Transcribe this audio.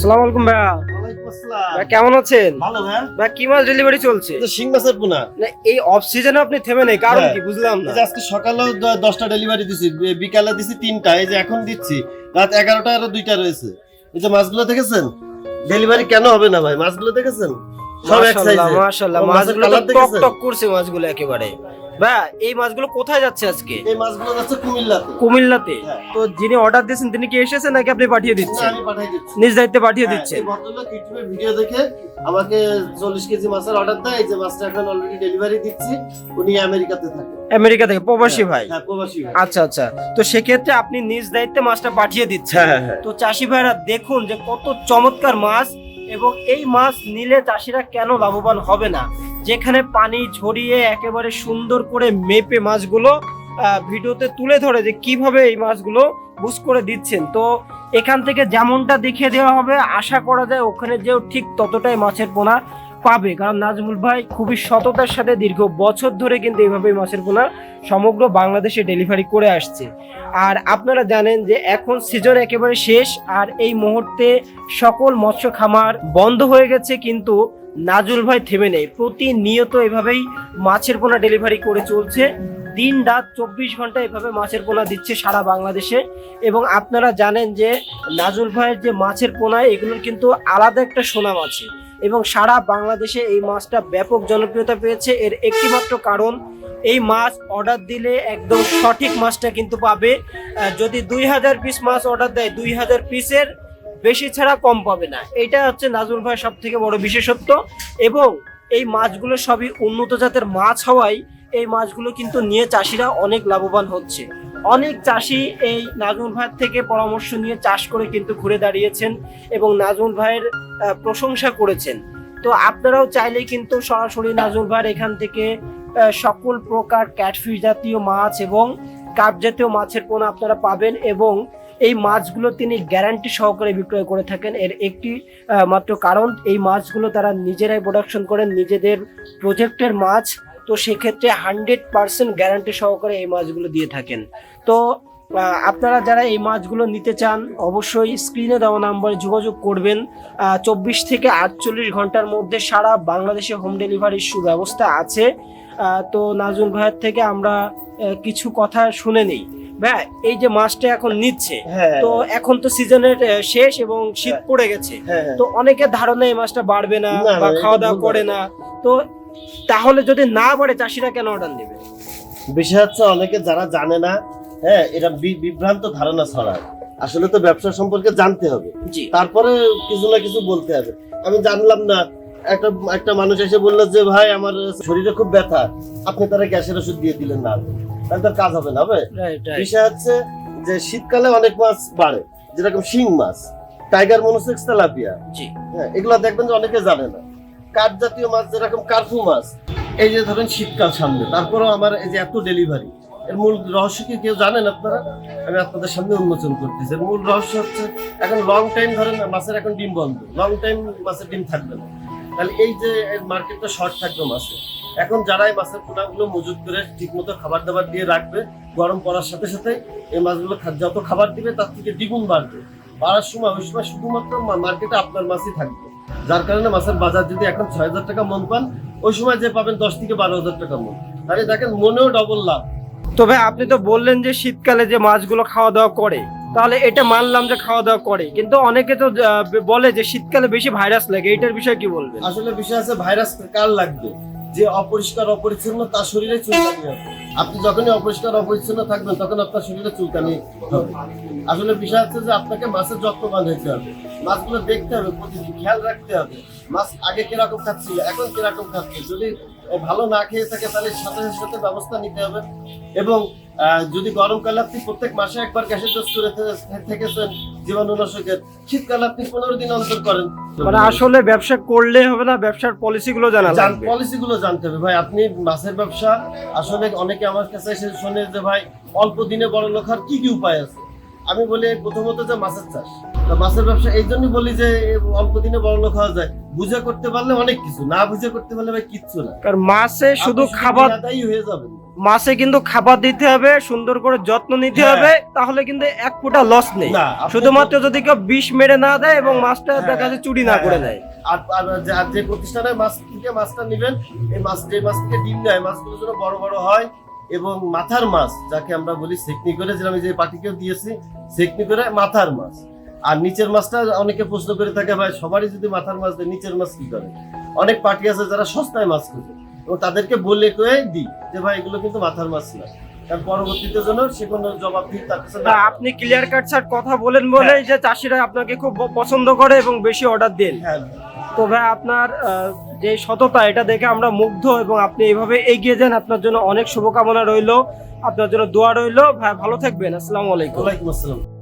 আসসালামু আলাইকুম ভাইয়া। ভাই কেমন আছেন? ভালো হ্যাঁ ভাই কি মাছ ডেলিভারি চলছে? শিং মাছের পোনা। না, এই অফ সিজনে আপনি থেমে নেই কারণ হ্যাঁ। কি বুঝলাম না। আজকে সকালেও দ- দশটা ডেলিভারি দিছি বিকালে দিছি তিনটা এই যে এখন দিচ্ছি রাত এগারোটা আরও দুইটা রয়েছে। এই যে মাছগুলো দেখেছেন? ডেলিভারি কেন হবে না ভাই? মাছগুলো দেখেছেন? সব এক মাশাআল্লাহ সাইজে মাশাআল্লাহ মাছগুলো টক টক করছে মাছগুলো একেবারে। ভাই এই মাছগুলো কোথায় যাচ্ছে আজকে? এই মাছগুলো যাচ্ছে কুমিল্লাতে। কুমিল্লাতে? হ্যাঁ। তো যিনি অর্ডার দিয়েছেন তিনি কি এসেছেন নাকি আপনি পাঠিয়ে দিচ্ছেন? আমি পাঠাই দিচ্ছি। নিজ দায়িত্বে পাঠিয়ে হ্যাঁ, দিচ্ছেন? ভদ্রলোক ইউটিউবে ভিডিও দেখে আমাকে চল্লিশ কেজি মাছের অর্ডার দেয়। এই যে মাছটা এখন অলরেডি ডেলিভারি দিচ্ছি। উনি আমেরিকাতে থাকে। আমেরিকা থেকে প্রবাসী ভাই? হ্যাঁ প্রবাসী ভাই। আচ্ছা আচ্ছা। তো সেক্ষেত্রে আপনি নিজ দায়িত্বে মাছটা পাঠিয়ে দিচ্ছেন। হ্যাঁ হ্যাঁ হ্যাঁ। তো চাষি ভাইরা দেখুন যে কত চমৎকার মাছ এবং এই মাছ নিলে চাষিরা কেন লাভবান হবে না? যেখানে পানি ঝরিয়ে একেবারে সুন্দর করে মেপে মাছগুলো ভিডিওতে তুলে ধরে যে কীভাবে এই মাছগুলো বুস করে দিচ্ছেন। তো এখান থেকে যেমনটা দেখিয়ে দেওয়া হবে, আশা করা যায় ওখানে যেও ঠিক ততটাই মাছের পোনা পাবে। কারণ নাজমুল ভাই খুবই সততার সাথে দীর্ঘ বছর ধরে কিন্তু এইভাবে মাছের পোনা সমগ্র বাংলাদেশে ডেলিভারি করে আসছে। আর আপনারা জানেন যে এখন সিজন একেবারে শেষ আর এই মুহূর্তে সকল মৎস্য খামার বন্ধ হয়ে গেছে কিন্তু নাজুল ভাই থেমে নেই। প্রতিনিয়ত এভাবেই মাছের পোনা ডেলিভারি করে চলছে। দিন রাত চব্বিশ ঘণ্টা এভাবে মাছের পোনা দিচ্ছে সারা বাংলাদেশে। এবং আপনারা জানেন যে নাজুল ভাইয়ের যে মাছের পোনা, এগুলোর কিন্তু আলাদা একটা সুনাম আছে। এবং সারা বাংলাদেশে এই মাছটা ব্যাপক জনপ্রিয়তা পেয়েছে। এর একটিমাত্র কারণ, এই মাছ অর্ডার দিলে একদম সঠিক মাছটা কিন্তু পাবে। যদি দুই হাজার পিস মাছ অর্ডার দেয়, দুই হাজার পিসের বেশি ছাড়া কম পাবে না। এটা হচ্ছে নাজুল ভাই সব থেকে বড় বিশেষত্ব। এবং এই মাছগুলো সবই উন্নত জাতের মাছ হওয়ায় এই মাছগুলো কিন্তু নিয়ে চাষিরা অনেক লাভবান হচ্ছে। অনেক চাষি এই নাজমুল ভাইয়ের থেকে পরামর্শ নিয়ে চাষ করে কিন্তু ঘুরে দাঁড়িয়েছেন এবং নাজমুল ভাইয়ের প্রশংসা করেছেন। তো আপনারাও চাইলেই কিন্তু সরাসরি নাজমুল ভাইয়ের এখান থেকে সকল প্রকার ক্যাটফিশ জাতীয় মাছ এবং কাপ জাতীয় মাছের পোনা আপনারা পাবেন এবং এই মাছগুলো তিনি গ্যারান্টি সহকারে বিক্রয় করে থাকেন। এর একটি মাত্র কারণ, এই মাছগুলো তারা নিজেরাই প্রোডাকশন করেন, নিজেদের প্রজেক্টের মাছ তো সেক্ষেত্রে হান্ড্রেড পার্সেন্ট গ্যারান্টি সহকারে এই মাছগুলো দিয়ে থাকেন। তো আপনারা যারা এই মাছগুলো নিতে চান অবশ্যই স্ক্রিনে দেওয়া নাম্বারে যোগাযোগ করবেন। চব্বিশ থেকে আটচল্লিশ ঘণ্টার মধ্যে সারা বাংলাদেশে হোম ডেলিভারির সুব্যবস্থা আছে। তো নাজুল ভাইয়ের থেকে আমরা কিছু কথা শুনে নেই। ভাই এই যে মাছটা এখন নিচ্ছে হ্যাঁ। তো এখন তো সিজনের শেষ এবং শীত হ্যাঁ। পড়ে গেছে। হ্যাঁ। তো অনেকের ধারণা এই মাছটা বাড়বে না, বা খাওয়া দাওয়া করে না। তো তাহলে যদি না বাড়ে চাষিরা কেন অর্ডার দেবে বিষয় হচ্ছে অনেকে যারা জানে না হ্যাঁ এটা বিভ্রান্ত ধারণা ছড়ায়। আসলে তো ব্যবসা সম্পর্কে জানতে হবে। তারপরে কিছু না কিছু বলতে হবে। আমি জানলাম না একটা একটা মানুষ এসে বলল যে ভাই আমার শরীরে খুব ব্যথা। আপনি তারা গ্যাসের ওষুধ দিয়ে দিলেন না। তাহলে তার কাজ হবে না হবে? বিষয় হচ্ছে যে শীতকালে অনেক মাছ বাড়ে যেরকম শিং মাছ টাইগার মনোসেক্স তেলাপিয়া। হ্যাঁ এগুলো দেখবেন যে অনেকে জানে না। কাঠ জাতীয় মাছ, যেরকম কার্ফু মাছ, এই যে ধরেন শীতকাল সামনে, তারপরেও আমার এই যে এত ডেলিভারি এর মূল রহস্য কি কেউ জানেন আপনারা? আমি আপনাদের সামনে উন্মোচন করতেছি। এর মূল রহস্য হচ্ছে, এখন লং টাইম ধরেন মাছের এখন ডিম বন্ধ লং টাইম মাছের ডিম থাকবে না। তাহলে এই যে মার্কেটটা শর্ট থাকবে মাছে। এখন যারা এই মাছের পোনাগুলো মজুত করে ঠিক মতো খাবার দাবার দিয়ে রাখবে, গরম পড়ার সাথে সাথে এই মাছগুলো যত খাবার দিবে তার থেকে দ্বিগুণ বাড়বে। বাড়ার সময়, ওই সময় শুধুমাত্র মার্কেটে আপনার মাছই থাকবে। যার কারণে মাছের বাজার যদি এখন ছয় হাজার টাকা মন পান ওই সময় যে পাবেন দশ থেকে বারো হাজার টাকা মন। তাহলে দেখেন মনেও ডবল লাভ। তবে আপনি তো বললেন যে শীতকালে যে মাছগুলো খাওয়া দাওয়া করে তাহলে এটা মানলাম যে খাওয়া দাওয়া করে। কিন্তু অনেকে তো বলে যে শীতকালে বেশি ভাইরাস লাগে এটার বিষয়ে কি বলবে আসলে বিষয় আছে ভাইরাস কার লাগবে? যে অপরিষ্কার অপরিচ্ছন্ন তার শরীরে চুলকানি হবে আপনি যখনই অপরিষ্কার অপরিচ্ছন্ন থাকবেন, তখন আপনার শরীরে চুলকানি হবে। আসলে বিষয় হচ্ছে যে আপনাকে মাছের যত্নবান হতে হবে। মাছগুলো দেখতে হবে, প্রতিদিন খেয়াল রাখতে হবে। মাছ আগে কীরকম খাচ্ছিল, এখন কীরকম খাচ্ছে? যদি ভালো না খেয়ে থাকে তাহলে সাথে সাথে ব্যবস্থা নিতে হবে। এবং যদি গরমকালে আপনি প্রত্যেক মাসে একবার গ্যাসের ডোজ করে থেকেছেন জীবাণুনাশকের শীতকালে আপনি পনেরো দিন অন্তর করেন। মানে আসলে ব্যবসা করলে হবে না ব্যবসার পলিসি গুলো জানা লাগবে। পলিসি গুলো জানতে হবে। ভাই আপনি মাছের ব্যবসা আসলে অনেকে আমার কাছে এসে শোনে যে ভাই অল্প দিনে বড় লোক কি কি উপায় আছে? আমি বলি প্রথমত যে মাছের চাষ। মাছের ব্যবসা এই জন্যই বলি যে অল্প দিনে বড় লোক হওয়া যায়। বুঝে করতে পারলে অনেক কিছু না বুঝে করতে পারলে ভাই কিচ্ছু না। কারণ মাছে শুধু খাবার হয়ে যাবেন মাছে কিন্তু খাবার দিতে হবে সুন্দর করে যত্ন নিতে হ্যাঁ। হবে তাহলে কিন্তু এক ফোঁটা লস নেই। শুধুমাত্র যদি কেউ বিষ মেরে না দেয় এবং মাছটা হ্যাঁ, দেখা যাচ্ছে চুরি না হ্যাঁ, করে দেয়। আর আর যে- আর যে প্রতিষ্ঠানে মাছ থেকে মাছটা নেবেন এই মাছ যে মাছ থেকে ডিম দেয় মাছগুলো যেন বড় বড় হয় এবং মাথার মাছ যাকে আমরা বলি সেকনি করে যেটা আমি যে পাটিকেও দিয়েছি সেকনি করে মাথার মাছ। আর নিচের মাছটা অনেকে প্রশ্ন করে থাকে ভাই সবারই যদি মাথার মাছ দেয় নিচের মাছ কি করে? অনেক পার্টি আছে যারা সস্তায় মাছ খুঁজে এবং তাদেরকে বলে কয়ে দিই যে ভাই এগুলো কিন্তু মাথার মাছ না। কারণ পরবর্তীতে জন্য সে কোনো জবাব দিই তার কাছে আপনি ক্লিয়ার কাট স্যার কথা বলেন বলে যে চাষিরা আপনাকে খুব পছন্দ করে এবং বেশি অর্ডার দেন। হ্যাঁ। তো ভাই আপনার যে সততা, এটা দেখে আমরা মুগ্ধ এবং আপনি এইভাবে এগিয়ে যান। আপনার জন্য অনেক শুভকামনা রইল। আপনার জন্য দোয়া রইল। ভালো থাকবেন। আসসালামু আলাইকুম। ওয়ালাইকুম আসসালাম।